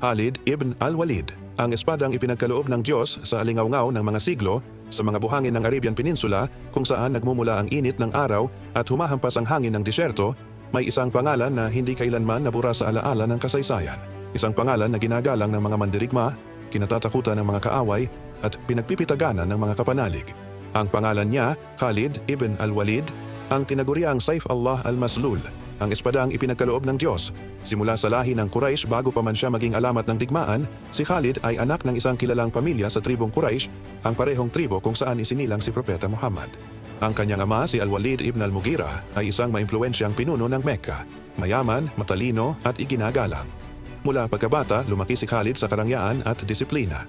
Khalid ibn al-Walid, ang espadang ipinagkaloob ng Diyos sa alingawngaw ng mga siglo sa mga buhangin ng Arabian Peninsula kung saan nagmumula ang init ng araw at humahampas ang hangin ng disyerto, may isang pangalan na hindi kailanman nabura sa alaala ng kasaysayan. Isang pangalan na ginagalang ng mga mandirigma, kinatatakutan ng mga kaaway at pinagpipitaganan ng mga kapanalig. Ang pangalan niya, Khalid ibn al-Walid, ang tinaguriang Saif Allah al-Maslul, ang espadang ipinagkaloob ng Diyos. Simula sa lahi ng Quraysh bago pa man siya maging alamat ng digmaan, si Khalid ay anak ng isang kilalang pamilya sa tribong Quraysh, ang parehong tribo kung saan isinilang si Propeta Muhammad. Ang kanyang ama si Al-Walid ibn al-Mughira ay isang maimpluwensyang pinuno ng Mecca, mayaman, matalino at iginagalang. Mula pagkabata, lumaki si Khalid sa karangyaan at disiplina.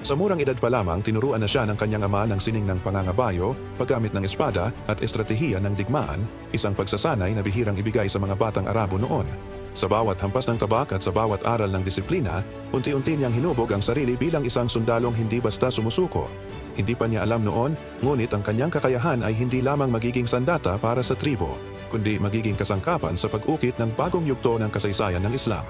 Sa murang edad pa lamang, tinuruan na siya ng kanyang ama ng sining ng pangangabayo, paggamit ng espada at estratehiya ng digmaan, isang pagsasanay na bihirang ibigay sa mga batang Arabo noon. Sa bawat hampas ng tabak at sa bawat aral ng disiplina, unti-unti niyang hinubog ang sarili bilang isang sundalong hindi basta sumusuko. Hindi pa niya alam noon, ngunit ang kanyang kakayahan ay hindi lamang magiging sandata para sa tribo, kundi magiging kasangkapan sa pag-ukit ng bagong yugto ng kasaysayan ng Islam.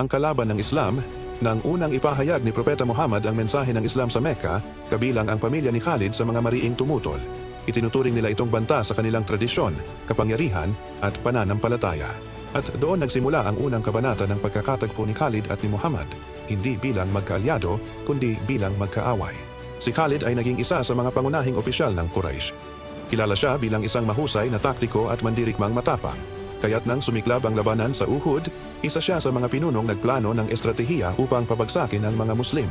Ang kalaban ng Islam, nang unang ipahayag ni Propeta Muhammad ang mensahe ng Islam sa Mecca, kabilang ang pamilya ni Khalid sa mga mariing tumutol. Itinuturing nila itong banta sa kanilang tradisyon, kapangyarihan at pananampalataya. At doon nagsimula ang unang kabanata ng pagkakatagpo ni Khalid at ni Muhammad, hindi bilang magkaalyado, kundi bilang magkaaway. Si Khalid ay naging isa sa mga pangunahing opisyal ng Quraysh. Kilala siya bilang isang mahusay na taktiko at mandirigmang matapang. Kaya't nang sumiklab ang labanan sa Uhud, isa siya sa mga pinunong nagplano ng estratehiya upang pabagsakin ang mga Muslim.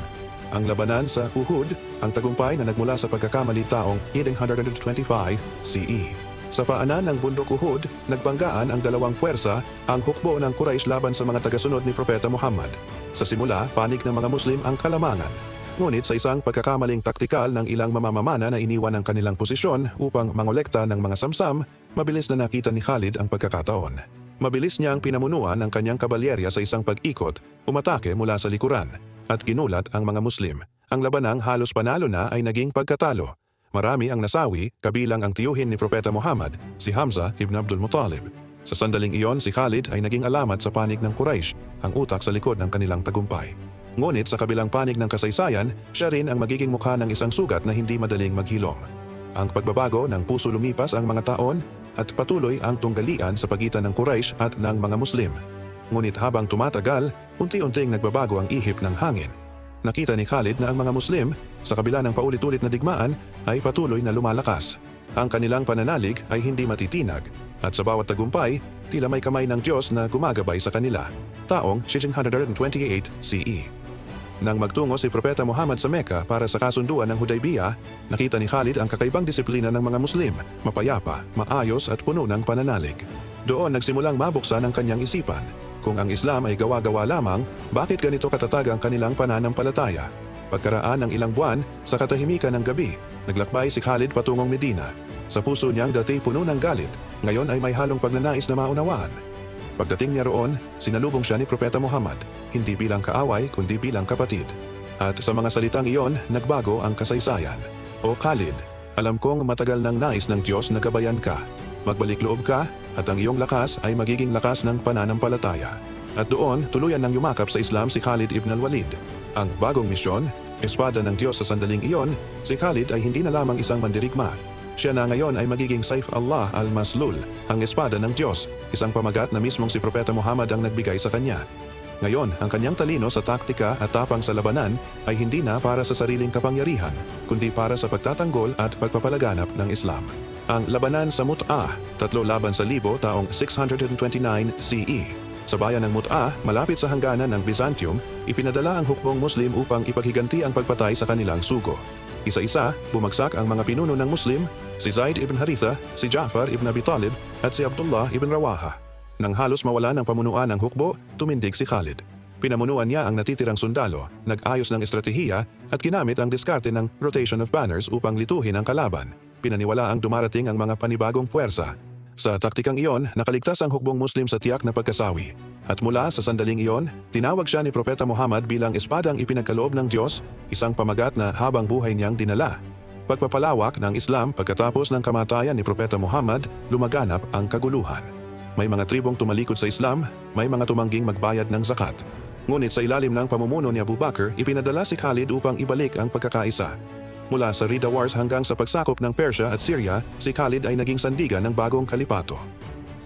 Ang labanan sa Uhud, ang tagumpay na nagmula sa pagkakamali taong 825 CE. Sa paanan ng bundok Uhud, nagbanggaan ang dalawang puwersa ang hukbo ng Quraysh laban sa mga tagasunod ni Propeta Muhammad. Sa simula, panig ng mga Muslim ang kalamangan. Ngunit sa isang pagkakamaling taktikal ng ilang mamamamana na iniwan ang kanilang posisyon upang mangolekta ng mga samsam, mabilis na nakita ni Khalid ang pagkakataon. Mabilis niyang pinamunuan ang kanyang kabalyerya sa isang pag-ikot, umatake mula sa likuran, at ginulat ang mga Muslim. Ang labanang halos panalo na ay naging pagkatalo. Marami ang nasawi, kabilang ang tiyuhin ni Propeta Muhammad, si Hamza ibn Abdul Muttalib. Sa sandaling iyon, si Khalid ay naging alamat sa panig ng Quraysh, ang utak sa likod ng kanilang tagumpay. Ngunit sa kabilang panig ng kasaysayan, siya rin ang magiging mukha ng isang sugat na hindi madaling maghilom. Ang pagbabago ng puso lumipas ang mga taon at patuloy ang tunggalian sa pagitan ng Quraysh at ng mga Muslim. Ngunit habang tumatagal, unti-unting nagbabago ang ihip ng hangin. Nakita ni Khalid na ang mga Muslim, sa kabila ng paulit-ulit na digmaan, ay patuloy na lumalakas. Ang kanilang pananalig ay hindi matitinag at sa bawat tagumpay, tila may kamay ng Diyos na gumagabay sa kanila. Taong 628 CE. Nang magtungo si Propeta Muhammad sa Mecca para sa kasunduan ng Hudaybiyah, nakita ni Khalid ang kakaibang disiplina ng mga Muslim, mapayapa, maayos at puno ng pananalig. Doon nagsimulang mabuksan ang kanyang isipan. Kung ang Islam ay gawa-gawa lamang, bakit ganito katatag ang kanilang pananampalataya? Pagkaraan ng ilang buwan, sa katahimikan ng gabi, naglakbay si Khalid patungong Medina. Sa puso niyang dati puno ng galit, ngayon ay may halong pagnanais na maunawaan. Pagdating niya roon, sinalubong siya ni Propeta Muhammad, hindi bilang kaaway kundi bilang kapatid. At sa mga salitang iyon, nagbago ang kasaysayan. O Khalid, alam kong matagal nang nais ng Diyos na gabayan ka. Magbalik loob ka at ang iyong lakas ay magiging lakas ng pananampalataya. At doon, tuluyan ng yumakap sa Islam si Khalid ibn al-Walid. Ang bagong misyon, espada ng Diyos sa sandaling iyon, si Khalid ay hindi na lamang isang mandirigma, siya na ngayon ay magiging Saif Allah al-Maslul, ang espada ng Diyos, isang pamagat na mismong si Propeta Muhammad ang nagbigay sa kanya. Ngayon, ang kanyang talino sa taktika at tapang sa labanan ay hindi na para sa sariling kapangyarihan, kundi para sa pagtatanggol at pagpapalaganap ng Islam. Ang labanan sa Mut'ah, tatlo laban sa libo taong 629 CE. Sa bayan ng Mut'ah, malapit sa hangganan ng Byzantium, ipinadala ang hukbong Muslim upang ipaghiganti ang pagpatay sa kanilang sugo. Isa-isa, bumagsak ang mga pinuno ng Muslim, si Zaid ibn Haritha, si Ja'far ibn Abi Talib, at si Abdullah ibn Rawaha. Nang halos mawala ng pamunuan ng hukbo, tumindig si Khalid. Pinamunuan niya ang natitirang sundalo, nag-ayos ng estratehiya at ginamit ang diskarte ng rotation of banners upang lituhin ang kalaban. Pinaniwala ang dumarating ang mga panibagong puwersa. Sa taktikang iyon, nakaligtas ang hukbong Muslim sa tiyak na pagkasawi. At mula sa sandaling iyon, tinawag siya ni Propeta Muhammad bilang espadang ipinagkaloob ng Diyos, isang pamagat na habang buhay niyang dinala. Pagpapalawak ng Islam pagkatapos ng kamatayan ni Propeta Muhammad, lumaganap ang kaguluhan. May mga tribong tumalikod sa Islam, may mga tumangging magbayad ng zakat. Ngunit sa ilalim ng pamumuno ni Abu Bakr, ipinadala si Khalid upang ibalik ang pagkakaisa. Mula sa Rida Wars hanggang sa pagsakop ng Persia at Syria, si Khalid ay naging sandigan ng bagong kalipato.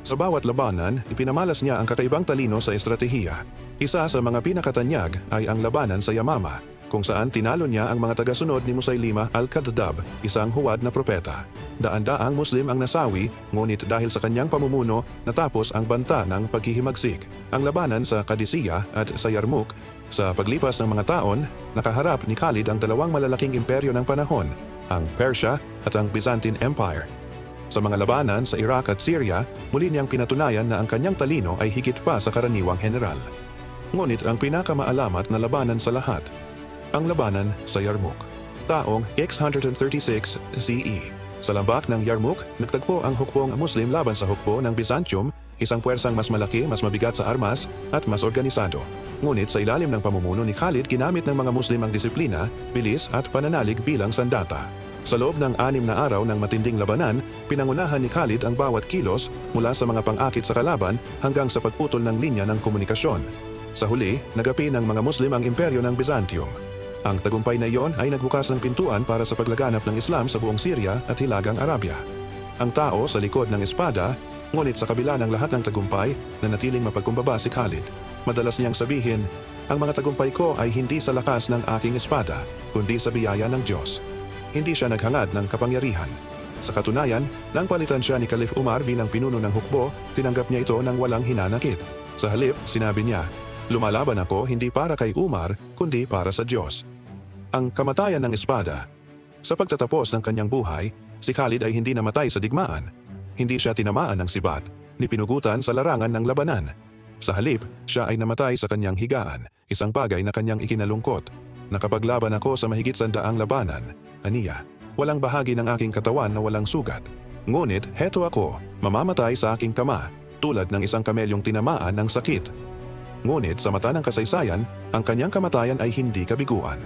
Sa bawat labanan, ipinamalas niya ang kakaibang talino sa estratehiya. Isa sa mga pinakatanyag ay ang labanan sa Yamama, kung saan tinalo niya ang mga tagasunod ni Musaylima al-Kadhdab, isang huwad na propeta. Daan-daang Muslim ang nasawi, ngunit dahil sa kanyang pamumuno, natapos ang banta ng paghihimagsik. Ang labanan sa Kadisiya at sa Yarmouk, sa paglipas ng mga taon, nakaharap ni Khalid ang dalawang malalaking imperyo ng panahon, ang Persia at ang Byzantine Empire. Sa mga labanan sa Iraq at Syria, muli niyang pinatunayan na ang kanyang talino ay higit pa sa karaniwang general. Ngunit ang pinakamaalamat na labanan sa lahat, ang labanan sa Yarmouk. Taong X136 CE. Sa lambak ng Yarmouk, nagtagpo ang hukbong Muslim laban sa hukbo ng Byzantium, isang puwersang mas malaki, mas mabigat sa armas, at mas organisado. Ngunit sa ilalim ng pamumuno ni Khalid, ginamit ng mga Muslim ang disiplina, bilis at pananalig bilang sandata. Sa loob ng anim na araw ng matinding labanan, pinangunahan ni Khalid ang bawat kilos mula sa mga pang-akit sa kalaban hanggang sa pagputol ng linya ng komunikasyon. Sa huli, nagapi ng mga Muslim ang imperyo ng Byzantium. Ang tagumpay na iyon ay nagbukas ng pintuan para sa paglaganap ng Islam sa buong Syria at Hilagang Arabia. Ang tao sa likod ng espada, ngunit sa kabila ng lahat ng tagumpay, nanatiling mapagkumbaba si Khalid. Madalas niyang sabihin, ang mga tagumpay ko ay hindi sa lakas ng aking espada, kundi sa biyaya ng Diyos. Hindi siya naghangad ng kapangyarihan. Sa katunayan, nang palitan siya ni Caliph Umar bilang pinuno ng hukbo, tinanggap niya ito ng walang hinanakit. Sa halip, sinabi niya, Lumalaban ako hindi para kay Umar, kundi para sa Diyos. Ang kamatayan ng espada. Sa pagtatapos ng kanyang buhay, si Khalid ay hindi namatay sa digmaan. Hindi siya tinamaan ng sibat, ni pinugutan sa larangan ng labanan. Sa halip, siya ay namatay sa kanyang higaan, isang bagay na kanyang ikinalungkot. Nakapaglaban ako sa mahigit sandaang labanan, aniya. Walang bahagi ng aking katawan na walang sugat. Ngunit heto ako, mamamatay sa aking kama, tulad ng isang kamelyong tinamaan ng sakit. Ngunit sa mata ng kasaysayan, ang kanyang kamatayan ay hindi kabiguan.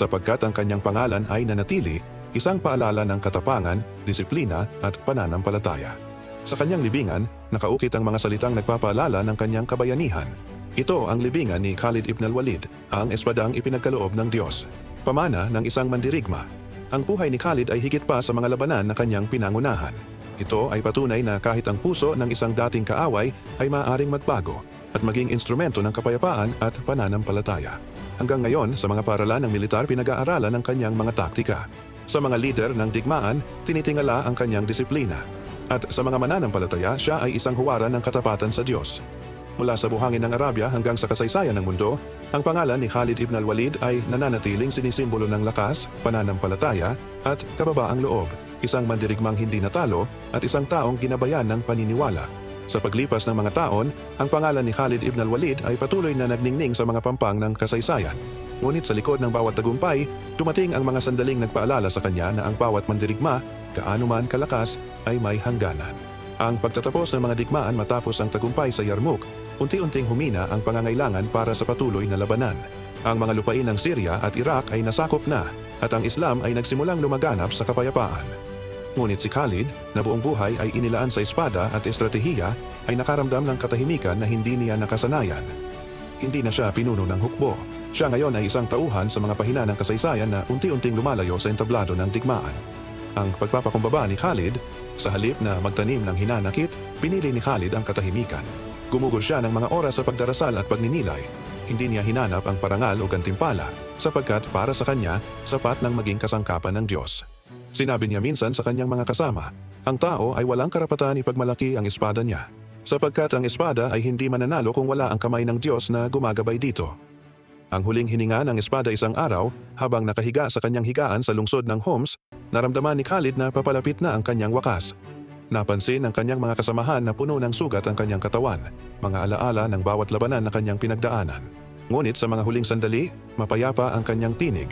Sapagkat ang kanyang pangalan ay nanatili, isang paalala ng katapangan, disiplina at pananampalataya. Sa kanyang libingan, nakaukit ang mga salitang nagpapaalala ng kanyang kabayanihan. Ito ang libingan ni Khalid ibn al-Walid, ang espadang ipinagkaloob ng Diyos. Pamana ng isang mandirigma. Ang buhay ni Khalid ay higit pa sa mga labanan na kanyang pinangunahan. Ito ay patunay na kahit ang puso ng isang dating kaaway ay maaaring magbago at maging instrumento ng kapayapaan at pananampalataya. Hanggang ngayon, sa mga paralan ng militar pinag-aaralan ang kanyang mga taktika. Sa mga lider ng digmaan, tinitingala ang kanyang disiplina. At sa mga mananampalataya, siya ay isang huwaran ng katapatan sa Diyos. Mula sa buhangin ng Arabia hanggang sa kasaysayan ng mundo, ang pangalan ni Khalid ibn al-Walid ay nananatiling sinisimbolo ng lakas, pananampalataya at kababaang loob, isang mandirigmang hindi natalo at isang taong ginabayan ng paniniwala. Sa paglipas ng mga taon, ang pangalan ni Khalid ibn al-Walid ay patuloy na nagningning sa mga pampang ng kasaysayan. Ngunit sa likod ng bawat tagumpay, dumating ang mga sandaling nagpaalala sa kanya na ang bawat mandirigma, kaano man kalakas, ay may hangganan. Ang pagtatapos ng mga digmaan matapos ang tagumpay sa Yarmouk, unti-unting humina ang pangangailangan para sa patuloy na labanan. Ang mga lupain ng Syria at Iraq ay nasakop na at ang Islam ay nagsimulang lumaganap sa kapayapaan. Ngunit si Khalid, na buong buhay ay inilaan sa espada at estratehiya, ay nakaramdam ng katahimikan na hindi niya nakasanayan. Hindi na siya pinuno ng hukbo. Siya ngayon ay isang tauhan sa mga pahina ng kasaysayan na unti-unting lumalayo sa entablado ng digmaan. Ang pagpapakumbaba ni Khalid, sa halip na magtanim ng hinanakit, pinili ni Khalid ang katahimikan. Gumugol siya ng mga oras sa pagdarasal at pagninilay. Hindi niya hinanap ang parangal o gantimpala sapagkat para sa kanya, sapat ng maging kasangkapan ng Diyos. Sinabi niya minsan sa kanyang mga kasama, ang tao ay walang karapatan ipagmalaki ang espada niya, sapagkat ang espada ay hindi mananalo kung wala ang kamay ng Diyos na gumagabay dito. Ang huling hininga ng espada isang araw, habang nakahiga sa kanyang higaan sa lungsod ng Homs, naramdaman ni Khalid na papalapit na ang kanyang wakas. Napansin ng kanyang mga kasamahan na puno ng sugat ang kanyang katawan, mga alaala ng bawat labanan na kanyang pinagdaanan. Ngunit sa mga huling sandali, mapayapa ang kanyang tinig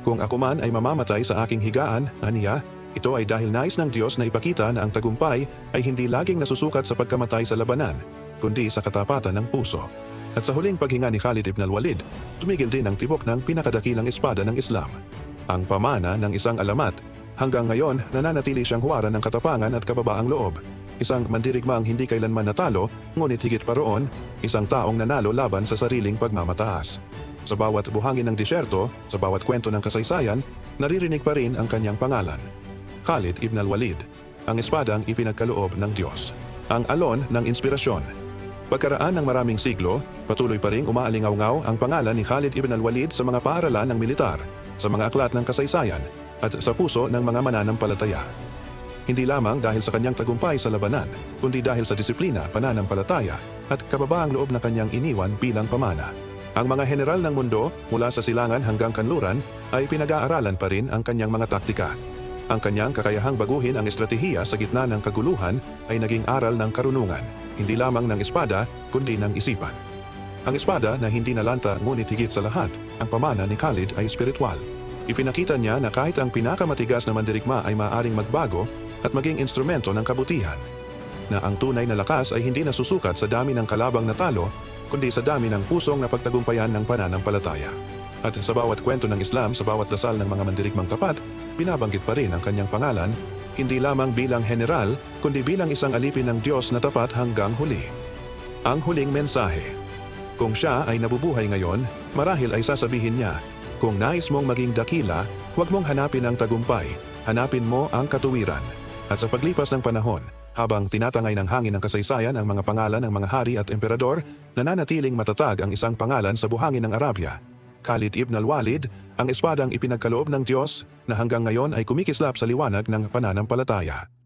kung ako man ay mamamatay sa aking higaan, aniya, ito ay dahil nais ng Diyos na ipakita na ang tagumpay ay hindi laging nasusukat sa pagkamatay sa labanan, kundi sa katapatan ng puso. At sa huling paghinga ni Khalid ibn al-Walid, tumigil din ang tibok ng pinakadakilang espada ng Islam. Ang pamana ng isang alamat. Hanggang ngayon, nananatili siyang huwaran ng katapangan at kababaang loob. isang mandirigmang hindi kailanman natalo, ngunit higit pa roon, isang taong nanalo laban sa sariling pagmamataas. Sa bawat buhangin ng disyerto, sa bawat kwento ng kasaysayan, naririnig pa rin ang kanyang pangalan. Khalid ibn al-Walid, ang espadang ipinagkaloob ng Diyos. Ang alon ng inspirasyon. Pagkaraan ng maraming siglo, patuloy pa rin umaalingaw-ngaw ang pangalan ni Khalid ibn al-Walid sa mga paaralan ng militar, sa mga aklat ng kasaysayan, at sa puso ng mga mananampalataya. Hindi lamang dahil sa kanyang tagumpay sa labanan, kundi dahil sa disiplina, pananampalataya, at kababaang loob na kanyang iniwan bilang pamana. Ang mga general ng mundo, mula sa silangan hanggang kanluran, ay pinag-aaralan pa rin ang kanyang mga taktika. Ang kanyang kakayahang baguhin ang estratehiya sa gitna ng kaguluhan ay naging aral ng karunungan, hindi lamang ng espada, kundi ng isipan. Ang espada na hindi nalanta ngunit higit sa lahat, ang pamana ni Khalid ay espiritual. Ipinakita niya na kahit ang pinakamatigas na mandirigma ay maaaring magbago at maging instrumento ng kabutihan. Na ang tunay na lakas ay hindi nasusukat sa dami ng kalabang natalo, kundi sa dami ng pusong napagtagumpayan ng pananampalataya. At sa bawat kwento ng Islam, sa bawat dasal ng mga mandirigmang tapat, binabanggit pa rin ang kanyang pangalan, hindi lamang bilang general, kundi bilang isang alipin ng Diyos na tapat hanggang huli. Ang huling mensahe. Kung siya ay nabubuhay ngayon, marahil ay sasabihin niya, kung nais mong maging dakila, huwag mong hanapin ang tagumpay, hanapin mo ang katuwiran. At sa paglipas ng panahon, habang tinatangay ng hangin ng kasaysayan ang mga pangalan ng mga hari at emperador, nananatiling matatag ang isang pangalan sa buhangin ng Arabia. Khalid ibn al-Walid, ang espadang ipinagkaloob ng Diyos na hanggang ngayon ay kumikislap sa liwanag ng pananampalataya.